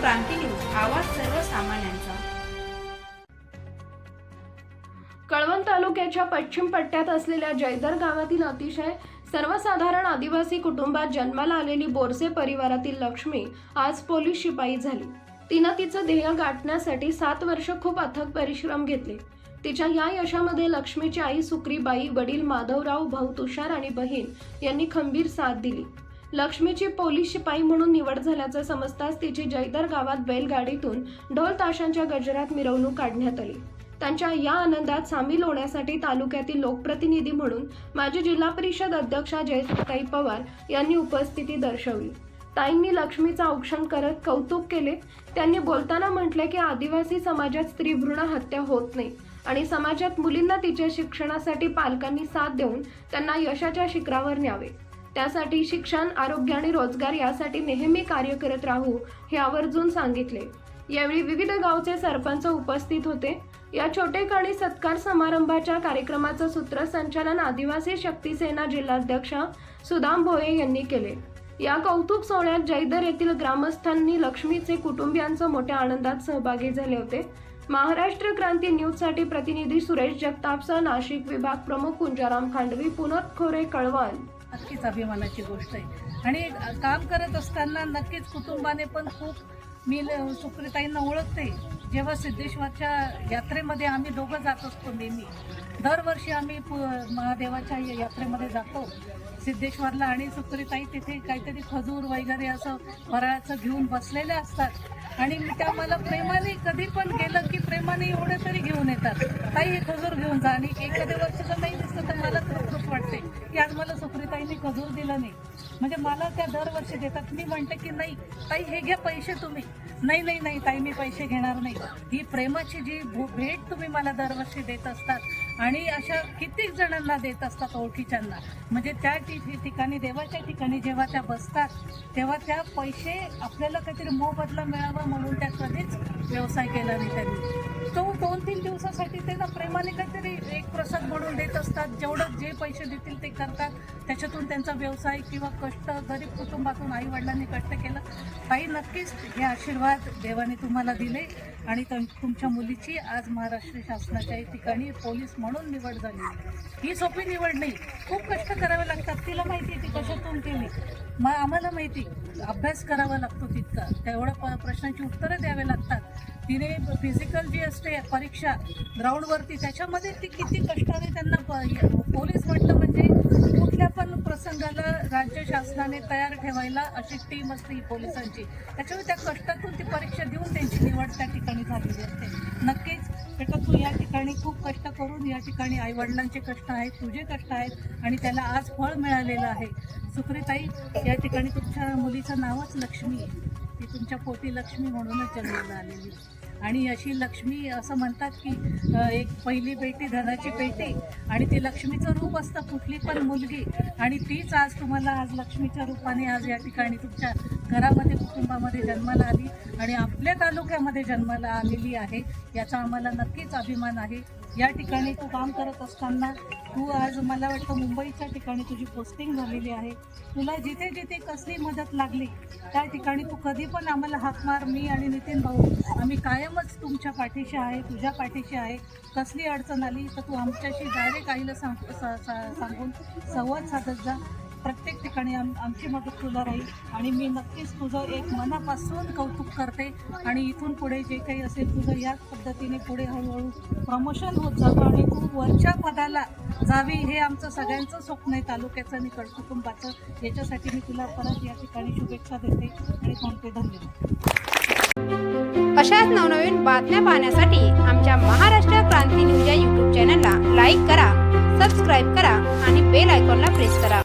क्रांती news आवाज सर्वसामान्यांचा. कळवण तालुक्याच्या पश्चिम पट्ट्यात असलेल्या जयदर गावातील अतिशय सर्वसाधारण आदिवासी कुटुंबात जन्माला आलेली बोरसे परिवारातील लक्ष्मी आज पोलीस शिपाई झाली. तिनं तिचं ध्येय गाठण्यासाठी सात वर्ष खूप अथक परिश्रम घेतले. तिच्या या यशामध्ये लक्ष्मीची आई सुक्रीबाई वडील माधवराव भाऊ तुषार आणि बहीण यांनी खंबीर साथ दिली. लक्ष्मीची पोलीस शिपाई म्हणून निवड झाल्याचं समजताच तिची जयदर गावात बैलगाडीतून ढोल ताशांच्या गजरात मिरवणूक काढण्यात आली. त्यांच्या या आनंदात सामील होण्यासाठी तालुक्यातील लोकप्रतिनिधी म्हणून माजी जिल्हा परिषद अध्यक्षा जयसुताई पवार यांनी उपस्थिती दर्शवली. ताईंनी लक्ष्मीचं औक्षण करत कौतुक केले. त्यांनी बोलताना म्हटले की आदिवासी समाजात स्त्रीभ्रूण हत्या होत नाही आणि समाजात मुलींना तिच्या शिक्षणासाठी पालकांनी साथ देऊन त्यांना यशाच्या शिखरावर न्यावे. त्यासाठी शिक्षण आरोग्य आणि रोजगार यासाठी नेहमी कार्य करत राहू हे आवर्जून सांगितले. यावेळी विविध गावचे सरपंच उपस्थित होते. या छोटेखानी सत्कार समारंभाच्या कार्यक्रमाचं सूत्रसंचालन आदिवासी शक्ती सेना जिल्हाध्यक्ष सुदाम भोये यांनी केले. या कौतुक सोहळ्यात जयदर येथील ग्रामस्थांनी लक्ष्मीचे कुटुंबियांचं मोठ्या आनंदात सहभागी झाले होते. महाराष्ट्र क्रांती न्यूजसाठी प्रतिनिधी सुरेश जगतापचा नाशिक विभाग प्रमुख कुंजाराम खांडवी पुनत खोरे कळवण. नक्कीच अभिमानाची गोष्ट आहे. आणि काम करत असताना नक्कीच कुटुंबाने पण खूप मी ल- सुप्रिताईंना ओळखते. जेव्हा सिद्धेश्वरच्या यात्रेमध्ये आम्ही दोघं जात असतो नेहमी. दरवर्षी आम्ही पु- महादेवाच्या या- यात्रेमध्ये जातो. सिद्धेश्वरला आणि सुप्रिताई तिथे काहीतरी खजूर वगैरे असं फराळाचं घेऊन बसलेले असतात. आणि त्या मला प्रेमाने कधी पण गेलं की प्रेमाने एवढं तरी घेऊन येतात. ताई हे खजूर घेऊन जा. आणि एखाद्या वर्षाचं नाही दिसतं तर मला खूप वाटते की आज मला सुप्रीताईंनी खजूर दिलं नाही. म्हणजे मला त्या दरवर्षी देतात. मी म्हणते की नाही ताई हे घ्या पैसे तुम्ही. नाही नाही नाही ताई मी पैसे घेणार नाही. ही प्रेमाची जी भेट तुम्ही मला दरवर्षी देत असतात आणि अशा कित्येक जणांना देत असतात ओळखीच्यांना. म्हणजे त्या ठि- ठिकाणी देवाच्या ठिकाणी जेव्हा त्या बसतात तेव्हा त्या पैसे आपल्याला काहीतरी मोबदला मिळावा म्हणून त्या कधीच व्यवसाय केला नाही त्यांनी. तो दोन तीन दिवसासाठी ते ना प्रेमाने काहीतरी एक प्रसाद म्हणून देत असतात. जेवढं जे पैसे देतील ते करतात. त्याच्यातून त्यांचा व्यवसाय किंवा कष्ट गरीब कुटुंबातून आई वडिलांनी कष्ट केलं. काही नक्कीच हे आशीर्वाद देवाने तुम्हाला दिले आणि तुम- तुमच्या मुलीची आज महाराष्ट्र शासनाच्या ठिकाणी पोलीस म्हणून म्हणून निवड झाली. ही सोपी निवड नाही. खूप कष्ट करावे लागतात. तिला माहिती आहे ती कशातून केली. मग आम्हाला माहिती अभ्यास करावा लागतो तितका. तेवढं प- प्रश्नांची उत्तरं द्यावे लागतात. तिने फिजिकल जी असते परीक्षा ग्राउंडवरती त्याच्यामध्ये ती किती कष्टाने त्यांना पोलीस म्हटलं म्हणजे कुठल्या पण प्रसंगाला राज्य शासनाने तयार ठेवायला अशी टीम असते ही पोलिसांची. त्याच्यामुळे त्या कष्टातून ती परीक्षा देऊन त्यांची निवड त्या ठिकाणी झालेली असते. नक्कीच बेटा तू या ठिकाणी खूप कष्ट करून या ठिकाणी आईवडिलांचे कष्ट आहेत तुझे कष्ट आहेत आणि त्याला आज फळ मिळालेलं आहे. सुखरेताई या ठिकाणी तुमच्या मुलीचं नावच लक्ष्मी आहे. ती तुमच्या पोटी लक्ष्मी म्हणूनच जन्माला आलेली आणि अशी लक्ष्मी असं म्हणतात की एक पहिली बेटी धनाची पेटी आणि ती लक्ष्मीचं रूप असतं कुठली पण मुलगी. आणि तीच आज तुम्हाला आज लक्ष्मीच्या रूपाने आज या ठिकाणी तुमच्या घरामध्ये कुटुंबामध्ये जन्माला आली आणि आपल्या तालुक्यामध्ये जन्माला आलेली आहे. याचा आम्हाला नक्कीच अभिमान आहे. या ठिकाणी तू काम करत असताना तू आज मला वाटतं मुंबईच्या ठिकाणी तुझी पोस्टिंग झालेली आहे. तुला जिथे जिथे कसली मदत लागली त्या ठिकाणी तू कधी पण आम्हाला हाक मार मी आणि नितीन भाऊ आम्ही कायमच तुमच्या पाठीशी आहे तुझ्या पाठीशी आहे. कसली अडचण आली तर तू आमच्याशी डायरेक्ट आईला सांग सा- सा- सांगून संवाद साधत जा. प्रत्येक ठिकाणी आम आमची मदत तुला राहील आणि मी नक्कीच तुझं एक मनापासून कौतुक करते. आणि इथून पुढे जे काही असेल तुझं याच पद्धतीने पुढे हळूहळू प्रमोशन होत जातं आणि तू वरच्या पदाला जावी हे आमचं सगळ्यांचं स्वप्न आहे. तालुक्याचं आणि कड कुटुंबाचं याच्यासाठी मी तुला परत या ठिकाणी शुभेच्छा देते आणि कोणते धन्यवाद. अशाच नवनवीन बातम्या पाहण्यासाठी आमच्या महाराष्ट्र क्रांती न्यूज या यूट्यूब चॅनलला लाईक करा सबस्क्राईब करा आणि बेल आयकॉनला प्रेस करा.